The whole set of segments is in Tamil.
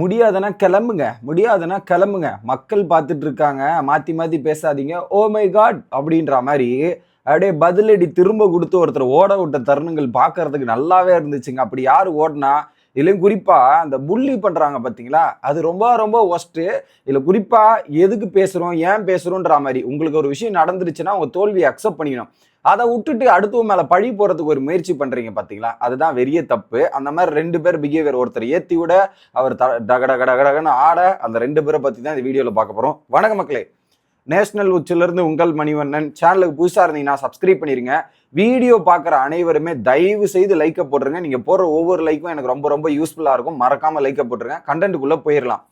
முடியாதுன்னா கிளம்புங்க முடியாதுன்னா கிளம்புங்க. மக்கள் பார்த்துட்டு இருக்காங்க மாத்தி மாத்தி பேசாதீங்க. ஓ மை காட் அப்படின்ற மாதிரி அப்படியே பதிலடி திரும்ப கொடுத்து ஒருத்தர் ஓட விட்ட தருணங்கள் பார்க்கறதுக்கு நல்லாவே இருந்துச்சுங்க. அப்படி யார் ஓடினா இதுலேயும் குறிப்பாக அந்த புள்ளி பண்ணுறாங்க பார்த்தீங்களா அது ரொம்ப ரொம்ப ஒஸ்ட்டு இதில் குறிப்பாக எதுக்கு பேசுகிறோம் ஏன் பேசுகிறோன்ற மாதிரி. உங்களுக்கு ஒரு விஷயம் நடந்துருச்சுன்னா உங்கள் தோல்வியை அக்செப்ட் பண்ணிக்கணும். அதை விட்டுட்டு அடுத்தவங்க மேலே பழி போகிறதுக்கு ஒரு முயற்சி பண்ணுறீங்க பார்த்தீங்களா அதுதான் வெறிய தப்பு. அந்த மாதிரி ரெண்டு பேர் பிஹேவியர் ஒருத்தர் ஏற்றி விட அவர் த டகடகடகடகன்னு ஆட அந்த ரெண்டு பேரை பற்றி தான் இந்த வீடியோவில் பார்க்க போகிறோம் வணக்க மக்களே. நேஷனல் உச்சிலிருந்து உங்கள் மணிவண்ணன். சேனலுக்கு புதுசாக இருந்தீங்கன்னா சப்ஸ்கிரைப் பண்ணிடுங்க வீடியோ பார்க்குற அனைவருமே தயவு செய்து லைக்கை போட்டுருங்க. நீங்கள் போடுற ஒவ்வொரு லைக்கும் எனக்கு ரொம்ப ரொம்ப யூஸ்ஃபுல்லாக இருக்கும். மறக்காமல் லைக்கை போட்டுருங்க. கண்டென்ட்டுக்குள்ளே போயிடலாம்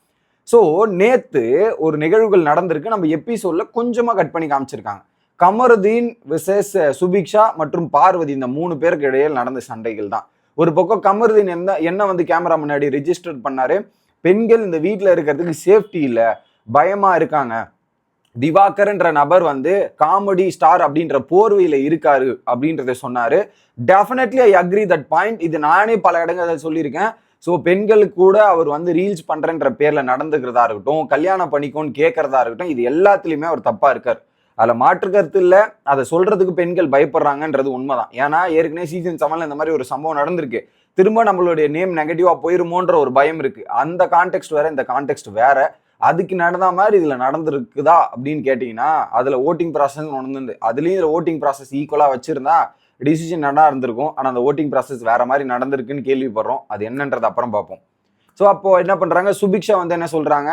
ஸோ நேற்று ஒரு நிகழ்வுகள் நடந்திருக்கு. நம்ம எபிசோட்ல கொஞ்சமாக கட் பண்ணி காமிச்சிருக்காங்க. கமருதீன் விசேஷ சுபிக்ஷா மற்றும் பார்வதி இந்த மூணு பேருக்கு இடையில் நடந்த சண்டைகள் தான். ஒரு பக்கம் கமருதீன் என்ன என்ன வந்து கேமரா முன்னாடி ரிஜிஸ்டர் பண்ணாரு? பெண்கள் இந்த வீட்டில் இருக்கிறதுக்கு சேஃப்டி இல்லை பயமாக இருக்காங்க. திவாகர்ன்ற நபர் வந்து காமெடி ஸ்டார் அப்படின்ற போர்வையில் இருக்காரு அப்படின்றத சொன்னாரு. Definitely I agree that point இது நானே பல இடங்களில் சொல்லியிருக்கேன். ஸோ பெண்களுக்கு கூட அவர் வந்து ரீல்ஸ் பண்ணுறன்ற பேரில் நடந்துக்கிறதா இருக்கட்டும் கல்யாணம் பண்ணிக்கோன்னு கேட்கறதா இருக்கட்டும் இது எல்லாத்துலேயுமே அவர் தப்பாக இருக்கார். அதில் மாற்று கருத்து இல்லை. அதை சொல்கிறதுக்கு பெண்கள் பயப்படுறாங்கன்றது உண்மைதான். ஏன்னா ஏற்கனவே சீசன் செவனில் இந்த மாதிரி ஒரு சம்பவம் நடந்திருக்கு. திரும்ப நம்மளுடைய நேம் நெகட்டிவாக போயிருமோன்ற ஒரு பயம் இருக்குது அந்த கான்டெக்ட் வேற இந்த கான்டெக்ட் வேற. அதுக்கு நடந்த மாதிரி இதில் நடந்திருக்குதா அப்படின்னு கேட்டிங்கன்னா அதில் ஓட்டிங் ப்ராசஸ் ஒன்று அதுலேயும் இதில் ஓட்டிங் ப்ராசஸ் ஈக்குவலாக வச்சுருந்தா டிசிஷன் நல்லா இருந்திருக்கும். ஆனால் அந்த ஓட்டிங் ப்ராசஸ் வேறு மாதிரி நடந்திருக்குன்னு கேள்விப்படுறோம். அது என்னன்றது அப்புறம் பார்ப்போம். ஸோ அப்போது என்ன பண்ணுறாங்க சுபிக்ஷா வந்து என்ன சொல்கிறாங்க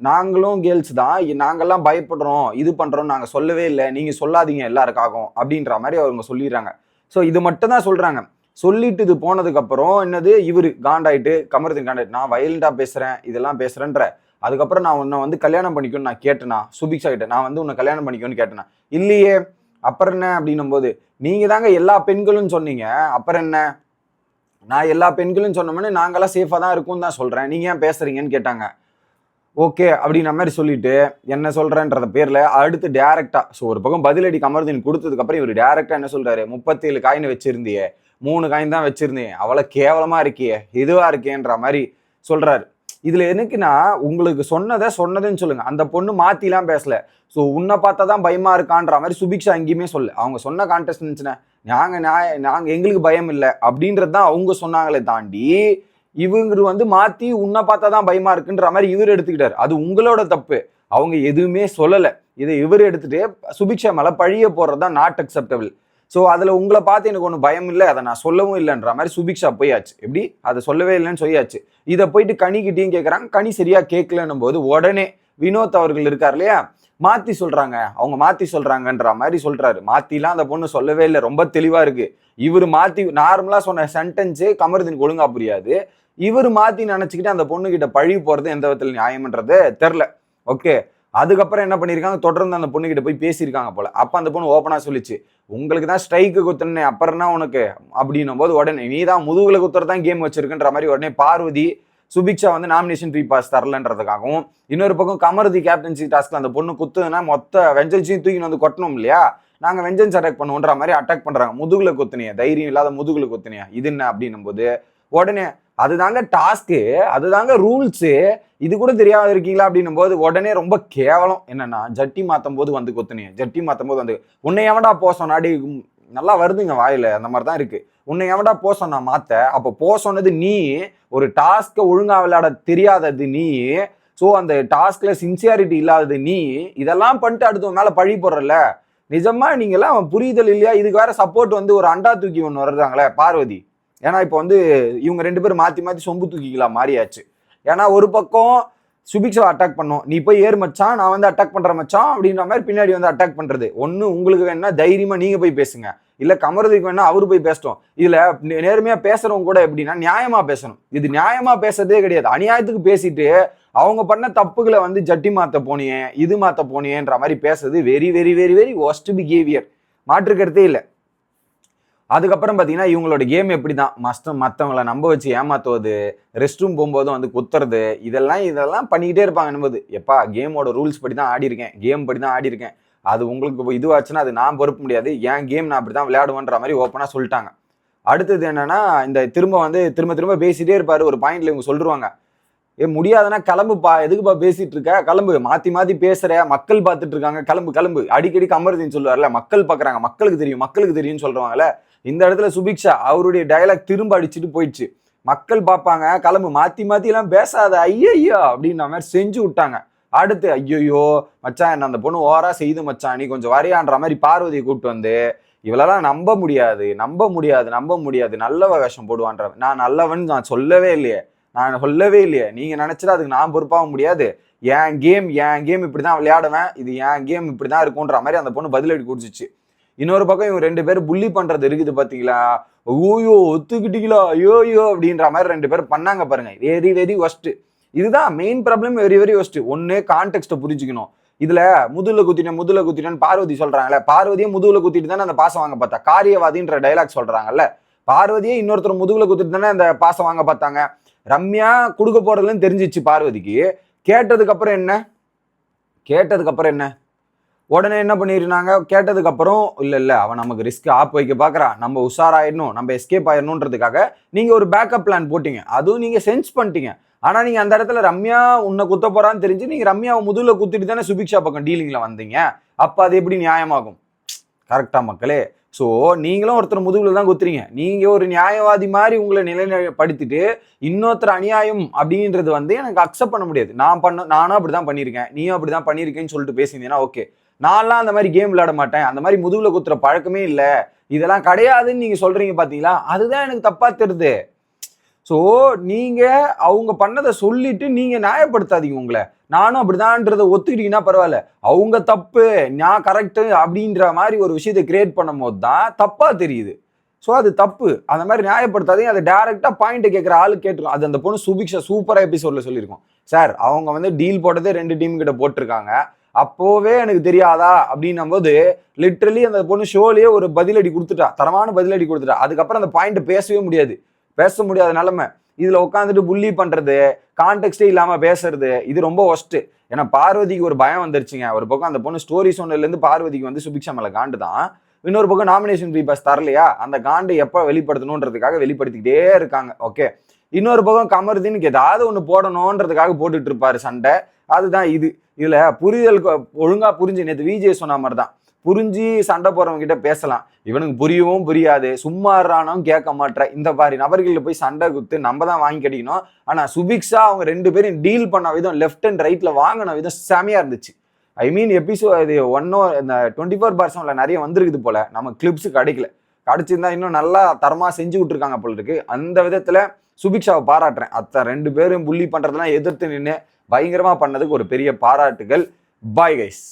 நாங்களும் கேர்ள்ஸ் தான். நாங்கள்லாம் நாங்கெல்லாம் பயப்படுறோம். இது பண்ணுறோம் நாங்கள் சொல்லவே இல்லை. நீங்கள் சொல்லாதீங்க எல்லாருக்காகவும். அப்படின்ற மாதிரி அவங்க சொல்லிடுறாங்க. ஸோ இது மட்டும் தான் சொல்கிறாங்க சொல்லிட்டு இது போனதுக்கப்புறம் என்னது? இவரு காண்டாயிட்டு கமருதீன் காண்டாயிட்டு நான் வயலண்டா பேசுகிறேன் இதெல்லாம் பேசுகிறேன்ற அதுக்கப்புறம் நான் உன்னை வந்து கல்யாணம் பண்ணிக்கணும்னு நான் கேட்டேனா? சுபிக்ஷா கிட்ட. நான் வந்து உன்னை கல்யாணம் பண்ணிக்கணும்னு கேட்டேனா? இல்லையே. அப்புறம் என்ன அப்படின்னும் போது நீங்க தாங்க எல்லா பெண்களும் சொன்னீங்க. அப்புறம் என்ன? நான் எல்லா பெண்களும் சொன்னோம்னு நாங்கெல்லாம் சேஃபாக தான் இருக்கும்னு தான் சொல்கிறேன் நீங்கள் ஏன் பேசுகிறீங்கன்னு கேட்டாங்க. ஓகே அப்படின்ற மாதிரி சொல்லிட்டு என்ன சொல்கிறேன்றத பேரில் அடுத்து டேரெக்டாக ஸோ ஒரு பக்கம் பதிலடி கமர்தீன் கொடுத்ததுக்கப்புறம் இவர் டேரெக்டாக என்ன சொல்கிறாரு முப்பத்தேழு காயின் வச்சுருந்தியே. மூணு காயின் தான் வச்சுருந்தேன். அவ்வளோ கேவலமாக இருக்கியே. இதுவாக இருக்கேன்ற மாதிரி சொல்கிறாரு இதுல எனக்குன்னா உங்களுக்கு சொன்னதை சொன்னதுன்னு சொல்லுங்க. அந்த பொண்ணு மாத்திலாம் பேசல. ஸோ உன்னை பார்த்தா தான் பயமா இருக்கான்ற மாதிரி சுபிக்ஷா எங்கேயுமே சொல்லு அவங்க சொன்ன கான்டெஸ்ட் இருந்துச்சுன்னா நாங்க நான் நாங்க எங்களுக்கு பயம் இல்லை அப்படின்றது தான் அவங்க சொன்னாங்களே தாண்டி இவங்க வந்து மாத்தி உன்னை பார்த்தா தான் பயமா இருக்குன்ற மாதிரி இவர் எடுத்துக்கிட்டாரு. அது உங்களோட தப்பு. அவங்க எதுவுமே சொல்லலை. இதை இவர் எடுத்துட்டு சுபிக்ஷா மேல பழிய போடுறது தான் நாட் அக்செப்டபிள் ஸோ அதில் உங்களை பார்த்து எனக்கு ஒன்றும் பயம் இல்லை. அதை நான் சொல்லவும் இல்லைன்ற மாதிரி சுபிக்ஷா போயாச்சு. எப்படி? அதை சொல்லவே இல்லைன்னு சொல்லியாச்சு. இதை போயிட்டு கனிக்கிட்டையும் கேட்குறாங்க கனி சரியாக கேட்கலன்னும் போது உடனே வினோத் அவர்கள் இருக்கார் இல்லையா? மாற்றி சொல்கிறாங்க அவங்க மாற்றி சொல்கிறாங்கன்ற மாதிரி சொல்கிறாரு மாற்றிலாம் அந்த பொண்ணு சொல்லவே இல்லை. ரொம்ப தெளிவாக இருக்குது இவர் மாற்றி நார்மலாக சொன்ன சென்டென்ஸே கமருதீன் ஒழுங்கா புரியாது. இவர் மாற்றி நினச்சிக்கிட்டு அந்த பொண்ணுக்கிட்ட பழி போகிறது எந்த விதத்தில் நியாயம்ன்றது தெரில ஓகே அதுக்கப்புறம் என்ன பண்ணியிருக்காங்க? தொடர்ந்து அந்த பொண்ணுக்கிட்ட போய் பேசியிருக்காங்க போல. அப்போ அந்த பொண்ணு ஓப்பனாக சொல்லிச்சு உங்களுக்கு தான் ஸ்ட்ரைக்கு குத்துனே அப்புறம்னா உனக்கு? அப்படின்னும் போது உடனே நீ தான் முதுகில் குத்துறது தான் கேம் வச்சிருக்குன்ற மாதிரி உடனே பார்வதி சுபிக்ஷா வந்து நாமினேஷன் ஃப்ரீ பாஸ் தரலன்றதுக்காகவும் இன்னொரு பக்கம் கமருதி கேப்டன்சி டாஸ்க்கில் அந்த பொண்ணு குத்துதுன்னா மொத்த வெஞ்சன்ஸையும் தூக்கி வந்து கொட்டணும் இல்லையா? நாங்கள் வெஞ்சன்ஸ் அட்டாக் பண்ணுவோன்ற மாதிரி அட்டாக் பண்ணுறாங்க முதுகில் குத்துனியா? தைரியம் இல்லாத முதுகில் குத்துனியா? இது என்ன? அப்படின்னும் போது உடனே அதுதாங்க டாஸ்க்கு அதுதாங்க ரூல்ஸு. இது கூட தெரியாம இருக்கீங்களா அப்படின்னும் போது உடனே ரொம்ப கேவலம். என்னன்னா ஜட்டி மாத்தும் போது வந்து கொத்துனே ஜட்டி மாத்தும் போது வந்து உன்னை எவன்டா போ சொன்னாடி? நல்லா வருதுங்க வாயில அந்த மாதிரி தான் இருக்கு. உன்னை எவன்டா போ சொன்னா மாத்த? அப்போ போ சொன்னது நீ ஒரு டாஸ்க்கை ஒழுங்கா விளையாட தெரியாதது நீ ஸோ அந்த டாஸ்க்ல சின்சியாரிட்டி இல்லாதது நீ இதெல்லாம் பண்ணிட்டு அடுத்தவன் மேலே பழி போடுறல நிஜமா நீங்கெல்லாம் புரிதல் இல்லையா? இதுக்கு வேற சப்போர்ட் வந்து ஒரு அண்டா தூக்கி ஒன்று வருதாங்களே பார்வதி? ஏன்னா இப்போ வந்து இவங்க ரெண்டு பேரும் மாற்றி மாற்றி சொம்பு தூக்கிக்கலாம் மாறியாச்சு. ஏன்னா ஒரு பக்கம் சுபிக்ஷா அட்டாக் பண்ணோம். நீ போய் ஏறு மச்சான் நான் வந்து அட்டாக் பண்ணுற மச்சான் அப்படின்ற மாதிரி பின்னாடி வந்து அட்டாக் பண்ணுறது ஒன்று உங்களுக்கு வேணா தைரியமாக நீங்கள் போய் பேசுங்க. இல்லை கமரதுக்கு வேணா அவரு போய் பேசட்டும். இதில் நேர்மையாக பேசுகிறவங்க கூட எப்படின்னா நியாயமாக பேசணும். இது நியாயமாக பேசுறதே கிடையாது. அநியாயத்துக்கு பேசிட்டு அவங்க பண்ண தப்புகளை வந்து ஜட்டி மாற்ற போனியே இது மாற்ற போனியேன்ற மாதிரி பேசுறது very very very very worst behaviour மாற்றுக்கிறதே இல்லை. அதுக்கப்புறம் பார்த்தீங்கன்னா இவங்களோட கேம் எப்படி தான் மஸ்ட் மற்றவங்களை நம்ப வச்சு ஏமாத்துவது ரெஸ்ட் ரூம் போகும்போதும் வந்து குத்துறது இதெல்லாம் இதெல்லாம் பண்ணிக்கிட்டே இருப்பாங்க என்பது எப்பா கேமோட ரூல்ஸ் படி தான் ஆடி இருக்கேன் கேம் படி தான் ஆடி இருக்கேன். அது உங்களுக்கு இப்போ இதுவாச்சுன்னா அது நான் பொறுப்பு முடியாது. என் கேம் நான் அப்படி தான் விளையாடுவேன்ற மாதிரி ஓப்பனாக சொல்லிட்டாங்க. அடுத்தது என்னன்னா இந்த திரும்ப வந்து திரும்ப திரும்ப பேசிட்டே இருப்பாரு. ஒரு பாயிண்ட்ல இவங்க சொல்லிருவாங்க. ஏ முடியாதுன்னா கிளம்புப்பா. எதுக்குப்பா பேசிட்டு இருக்க? கிளம்பு. மாத்தி மாத்தி பேசுற மக்கள் பார்த்துட்டு இருக்காங்க. கிளம்பு கிளம்பு. அடிக்கடி கமருதீன் சொல்லுவார்ல மக்கள் பாக்குறாங்க. மக்களுக்கு தெரியும். மக்களுக்கு தெரியும்னு சொல்றாங்கல்ல இந்த இடத்துல சுபிக்ஷா அவருடைய டயலாக் திரும்ப அடிச்சுட்டு போயிடுச்சு. மக்கள் பார்ப்பாங்க கிளம்பு மாத்தி மாத்தி எல்லாம் பேசாத ஐயையோ அப்படின்ற மாதிரி செஞ்சு விட்டாங்க. அடுத்து ஐயையோ மச்சான் என்ன அந்த பொண்ணு ஓரா செய்து மச்சான் நீ கொஞ்சம் வரையான்ற மாதிரி பார்வதியை கூப்பிட்டு வந்து இவளெல்லாம் நம்ப முடியாது நம்ப முடியாது நம்ப முடியாது நல்லவ வேஷம் போடுவான்ற நான் நல்லவன் நான் சொல்லவே இல்லையே நான் சொல்லவே இல்லையே நீங்க நினைச்சா அதுக்கு நான் பொறுப்பாக முடியாது. என் கேம் என் கேம் இப்படிதான் விளையாடுவேன் இது என் கேம் இப்படிதான் இருக்கும்ன்ற மாதிரி அந்த பொண்ணு பதிலடி குடிச்சிச்சு இன்னொரு பக்கம் இவங்க ரெண்டு பேரும் புள்ளி பண்றது இருக்குது பாத்தீங்களா? ஓயோ ஒத்துக்கிட்டீங்களா? ஐயோயோ அப்படின்ற மாதிரி ரெண்டு பேரும் பண்ணாங்க பாருங்க. வெரி வெரி ஒஸ்ட் இதுதான் main problem very very worst ஒன்னு கான்டெக்ட்டை புரிஞ்சுக்கணும். இதுல முதுல குத்திட்டேன் முதுல குத்திட்டேன்னு பார்வதி சொல்றாங்கல்ல. பார்வதியை முதுகுல குத்திட்டு தானே அந்த பாசம் வாங்க பார்த்தா. காரியவாதின்ற டைலாக் சொல்றாங்கல்ல. பார்வதியே இன்னொருத்தர் முதுகுல குத்திட்டு தானே அந்த பாசம் வாங்க பார்த்தாங்க. ரம்யா கொடுக்க போறதுலன்னு தெரிஞ்சிச்சு பார்வதிக்கு. கேட்டதுக்கு அப்புறம் என்ன? கேட்டதுக்கு அப்புறம் என்ன? உடனே என்ன பண்ணிருந்தாங்க? கேட்டதுக்கு அப்புறம் இல்ல இல்ல அவன் நமக்கு ரிஸ்க் ஆப் வைக்க பாக்குறான் நம்ம உஷாராயிடணும். நம்ம எஸ்கேப் ஆயிடணுன்றதுக்காக நீங்க ஒரு பேக்கப் பிளான் போட்டீங்க. அதுவும் நீங்க சென்ஸ் பண்ணிட்டீங்க. ஆனா நீங்க அந்த இடத்துல ரம்யா உன்னை குத்த போறான்னு தெரிஞ்சு நீங்க ரம்யாவை முதுகுல குத்திட்டு தானே சுபிக்ஷா பக்கம் டீலிங்ல வந்தீங்க. அப்ப அது எப்படி நியாயமாகும்? கரெக்டா மக்களே. ஸோ நீங்களும் ஒருத்தர் முதுகுல தான் குத்துறீங்க. நீங்கள் ஒரு நியாயவாதி மாதிரி உங்களை நிலைப்படுத்திட்டு இன்னொருத்தர் அநியாயம் அப்படின்றது வந்து எனக்கு அக்செப்ட் பண்ண முடியாது. நான் பண்ண நானும் அப்படி தான் பண்ணியிருக்கேன். நீயும் அப்படி தான் பண்ணியிருக்கேன்னு சொல்லிட்டு பேசியிருந்தீங்கன்னா ஓகே நான்லாம் அந்த மாதிரி கேம் விளையாட மாட்டேன். அந்த மாதிரி முதுகுல குத்துற பழக்கமே இல்லை. இதெல்லாம் கிடையாதுன்னு நீங்க சொல்றீங்க பாத்தீங்களா? அதுதான் எனக்கு தப்பா தெரியுது. ஸோ நீங்க அவங்க பண்ணதை சொல்லிட்டு நீங்க நியாயப்படுத்தாதீங்க உங்களை. நானும் அப்படிதான்றத ஒத்துக்கிட்டீங்கன்னா பரவாயில்ல. அவங்க தப்பு நான் கரெக்டு அப்படின்ற மாதிரி ஒரு விஷயத்தை கிரியேட் பண்ணும் போது தான் தப்பா தெரியுது. ஸோ அது தப்பு. அந்த மாதிரி நியாயப்படுத்தாதீங்க. அதை டேரெக்டாக பாயிண்ட்டை கேட்குற ஆளு கேட்டுரும் அது அந்த பொண்ணு சுபிக்ஷா சூப்பராக எபிசோடில் சொல்லியிருக்கோம். சார் அவங்க வந்து டீல் போட்டதே ரெண்டு டீம் கிட்ட போட்டிருக்காங்க. அப்போவே எனக்கு தெரியாதா? அப்படின்னும் போது லிட்ரலி அந்த பொண்ணு ஷோலேயே ஒரு பதிலடி கொடுத்துட்டா. தரமான பதிலடி கொடுத்துட்டா. அதுக்கப்புறம் அந்த பாயிண்ட் பேசவே முடியாது. பேச முடியாத நிலமை. இதில் உட்காந்துட்டு புள்ளி பண்ணுறது கான்டெக்ட்டே இல்லாமல் பேசுறது இது ரொம்ப ஒஸ்ட்டு ஏன்னா பார்வதிக்கு ஒரு பயம் வந்துருச்சுங்க. ஒரு பக்கம் அந்த பொண்ணு ஸ்டோரி சொன்னதுலேருந்து பார்வதிக்கு வந்து சுபிக்ஷா மேலே காண்டு தான். இன்னொரு பக்கம் நாமினேஷன் பீபாஸ் தரலையா? அந்த காண்டை எப்போ வெளிப்படுத்தணுன்றதுக்காக வெளிப்படுத்திக்கிட்டே இருக்காங்க. ஓகே இன்னொரு பக்கம் கமருதின்னு ஏதாவது ஒன்று போடணுன்றதுக்காக போட்டுட்டு இருப்பாரு சண்டை. அதுதான் இது. இதுல புரிதல் ஒழுங்காக ஒழுங்கா புரிஞ்சு நேற்று விஜய் சொன்ன மாதிரி தான் புரிஞ்சு சண்டை போறவங்க கிட்ட பேசலாம். இவனுக்கு புரியவும் புரியாது. சும்மா இருறானும் கேட்க மாட்ற. இந்த மாதிரி நபர்களில் போய் சண்டை குத்து நம்ம தான் வாங்கி கிடைக்கணும் ஆனா சுபிக்ஷா அவங்க ரெண்டு பேரும் டீல் பண்ண விதம் லெஃப்ட் அண்ட் ரைட்ல வாங்கின விதம் செமையா இருந்துச்சு. ஐ மீன் எபிசோட் இது ஒன்னோ oh, இந்த டுவெண்ட்டி ஃபோர் பர்சன்ட்ல நிறைய வந்திருக்குது போல. நம்ம கிளிப்ஸ் கிடைக்கல. கிடைச்சிருந்தா இன்னும் நல்லா தரமா செஞ்சு விட்டுருக்காங்க போல இருக்கு. அந்த விதத்துல சுபிக்ஷாவை பாராட்டுறேன். அத்தை ரெண்டு பேரும் புள்ளி பண்றதெல்லாம் எதிர்த்து நின்று பயங்கரமாக பண்ணதுக்கு ஒரு பெரிய பாராட்டுகள். Bye guys